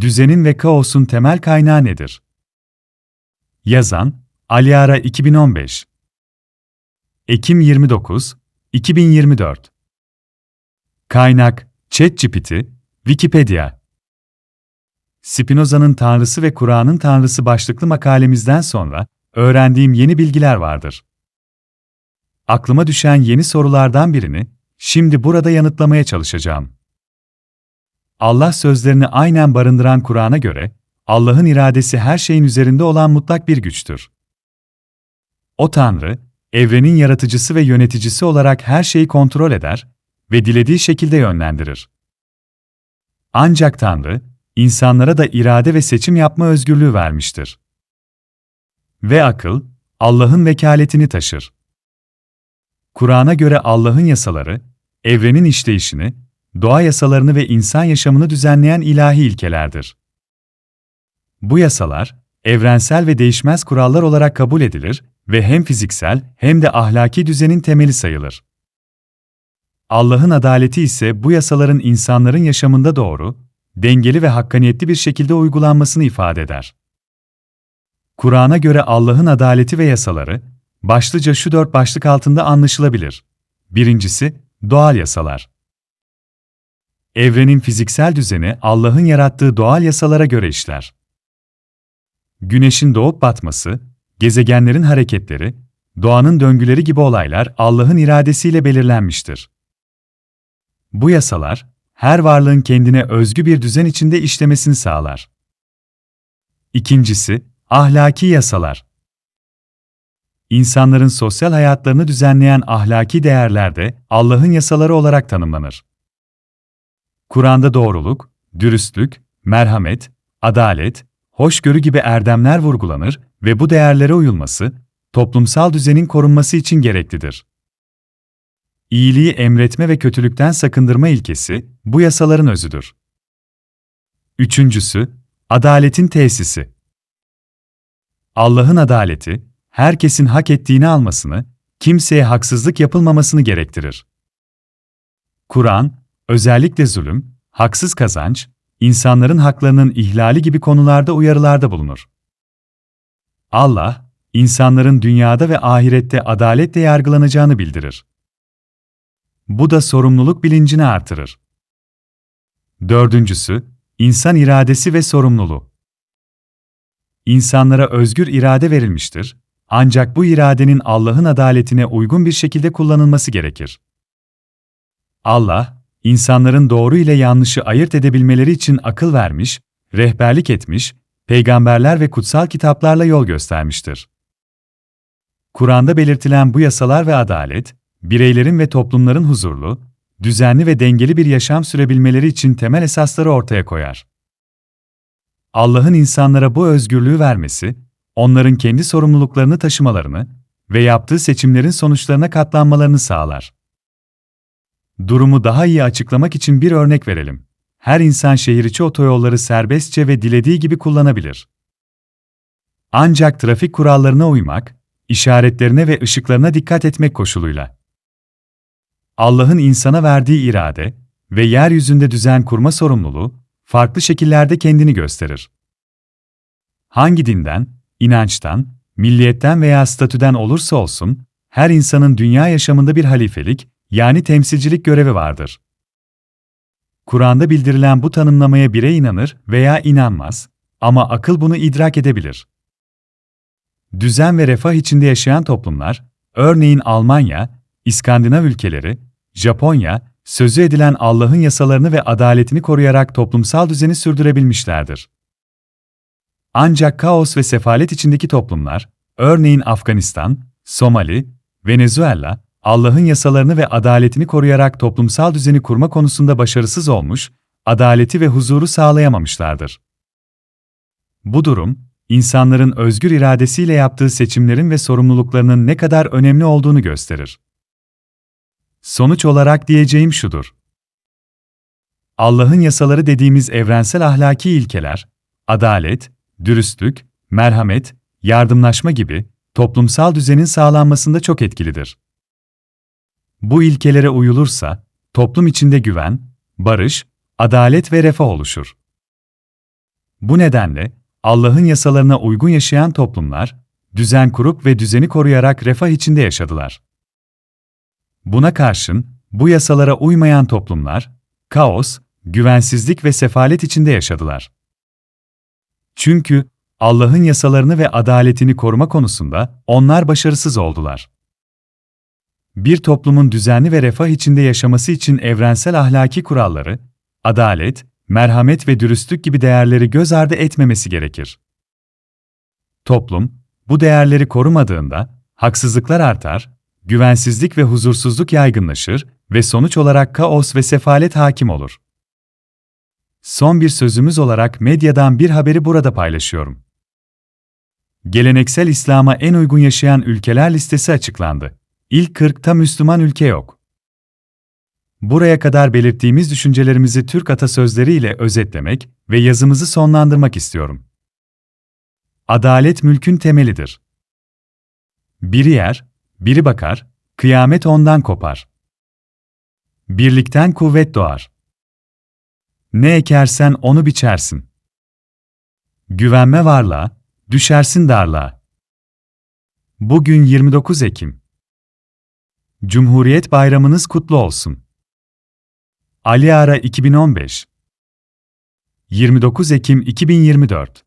Düzenin ve kaosun temel kaynağı nedir? Yazan Aliara 2015 Ekim 29 2024 Kaynak ChatGPT Wikipedia Spinoza'nın Tanrısı ve Kur'an'ın Tanrısı başlıklı makalemizden sonra öğrendiğim yeni bilgiler vardır. Aklıma düşen yeni sorulardan birini şimdi burada yanıtlamaya çalışacağım. Allah sözlerini aynen barındıran Kur'an'a göre, Allah'ın iradesi her şeyin üzerinde olan mutlak bir güçtür. O Tanrı, evrenin yaratıcısı ve yöneticisi olarak her şeyi kontrol eder ve dilediği şekilde yönlendirir. Ancak Tanrı, insanlara da irade ve seçim yapma özgürlüğü vermiştir. Ve akıl, Allah'ın vekaletini taşır. Kur'an'a göre Allah'ın yasaları, evrenin işleyişini, doğa yasalarını ve insan yaşamını düzenleyen ilahi ilkelerdir. Bu yasalar, evrensel ve değişmez kurallar olarak kabul edilir ve hem fiziksel hem de ahlaki düzenin temeli sayılır. Allah'ın adaleti ise bu yasaların insanların yaşamında doğru, dengeli ve hakkaniyetli bir şekilde uygulanmasını ifade eder. Kur'an'a göre Allah'ın adaleti ve yasaları, başlıca şu dört başlık altında anlaşılabilir. Birincisi, doğal yasalar. Evrenin fiziksel düzeni Allah'ın yarattığı doğal yasalara göre işler. Güneşin doğup batması, gezegenlerin hareketleri, doğanın döngüleri gibi olaylar Allah'ın iradesiyle belirlenmiştir. Bu yasalar, her varlığın kendine özgü bir düzen içinde işlemesini sağlar. İkincisi, ahlaki yasalar. İnsanların sosyal hayatlarını düzenleyen ahlaki değerler de Allah'ın yasaları olarak tanımlanır. Kur'an'da doğruluk, dürüstlük, merhamet, adalet, hoşgörü gibi erdemler vurgulanır ve bu değerlere uyulması, toplumsal düzenin korunması için gereklidir. İyiliği emretme ve kötülükten sakındırma ilkesi, bu yasaların özüdür. Üçüncüsü, adaletin tesisi. Allah'ın adaleti, herkesin hak ettiğini almasını, kimseye haksızlık yapılmamasını gerektirir. Kur'an, özellikle zulüm, haksız kazanç, insanların haklarının ihlali gibi konularda uyarılarda bulunur. Allah, insanların dünyada ve ahirette adaletle yargılanacağını bildirir. Bu da sorumluluk bilincini artırır. Dördüncüsü, insan iradesi ve sorumluluğu. İnsanlara özgür irade verilmiştir, ancak bu iradenin Allah'ın adaletine uygun bir şekilde kullanılması gerekir. Allah, insanların doğru ile yanlışı ayırt edebilmeleri için akıl vermiş, rehberlik etmiş, peygamberler ve kutsal kitaplarla yol göstermiştir. Kur'an'da belirtilen bu yasalar ve adalet, bireylerin ve toplumların huzurlu, düzenli ve dengeli bir yaşam sürebilmeleri için temel esasları ortaya koyar. Allah'ın insanlara bu özgürlüğü vermesi, onların kendi sorumluluklarını taşımalarını ve yaptığı seçimlerin sonuçlarına katlanmalarını sağlar. Durumu daha iyi açıklamak için bir örnek verelim. Her insan şehir içi otoyolları serbestçe ve dilediği gibi kullanabilir. Ancak trafik kurallarına uymak, işaretlerine ve ışıklarına dikkat etmek koşuluyla. Allah'ın insana verdiği irade ve yeryüzünde düzen kurma sorumluluğu farklı şekillerde kendini gösterir. Hangi dinden, inançtan, milliyetten veya statüden olursa olsun, her insanın dünya yaşamında bir halifelik, yani temsilcilik görevi vardır. Kur'an'da bildirilen bu tanımlamaya birey inanır veya inanmaz ama akıl bunu idrak edebilir. Düzen ve refah içinde yaşayan toplumlar, örneğin Almanya, İskandinav ülkeleri, Japonya, sözü edilen Allah'ın yasalarını ve adaletini koruyarak toplumsal düzeni sürdürebilmişlerdir. Ancak kaos ve sefalet içindeki toplumlar, örneğin Afganistan, Somali, Venezuela, Allah'ın yasalarını ve adaletini koruyarak toplumsal düzeni kurma konusunda başarısız olmuş, adaleti ve huzuru sağlayamamışlardır. Bu durum, insanların özgür iradesiyle yaptığı seçimlerin ve sorumluluklarının ne kadar önemli olduğunu gösterir. Sonuç olarak diyeceğim şudur. Allah'ın yasaları dediğimiz evrensel ahlaki ilkeler, adalet, dürüstlük, merhamet, yardımlaşma gibi toplumsal düzenin sağlanmasında çok etkilidir. Bu ilkelere uyulursa, toplum içinde güven, barış, adalet ve refah oluşur. Bu nedenle, Allah'ın yasalarına uygun yaşayan toplumlar, düzen kurup ve düzeni koruyarak refah içinde yaşadılar. Buna karşın, bu yasalara uymayan toplumlar, kaos, güvensizlik ve sefalet içinde yaşadılar. Çünkü Allah'ın yasalarını ve adaletini koruma konusunda onlar başarısız oldular. Bir toplumun düzenli ve refah içinde yaşaması için evrensel ahlaki kuralları, adalet, merhamet ve dürüstlük gibi değerleri göz ardı etmemesi gerekir. Toplum, bu değerleri korumadığında haksızlıklar artar, güvensizlik ve huzursuzluk yaygınlaşır ve sonuç olarak kaos ve sefalet hakim olur. Son bir sözümüz olarak medyadan bir haberi burada paylaşıyorum. Geleneksel İslam'a en uygun yaşayan ülkeler listesi açıklandı. İlk 40'ta Müslüman ülke yok. Buraya kadar belirttiğimiz düşüncelerimizi Türk atasözleriyle özetlemek ve yazımızı sonlandırmak istiyorum. Adalet mülkün temelidir. Biri yer, biri bakar, kıyamet ondan kopar. Birlikten kuvvet doğar. Ne ekersen onu biçersin. Güvenme varlığa, düşersin darlığa. Bugün 29 Ekim. Cumhuriyet Bayramınız kutlu olsun. Ali Ara 2015 29 Ekim 2024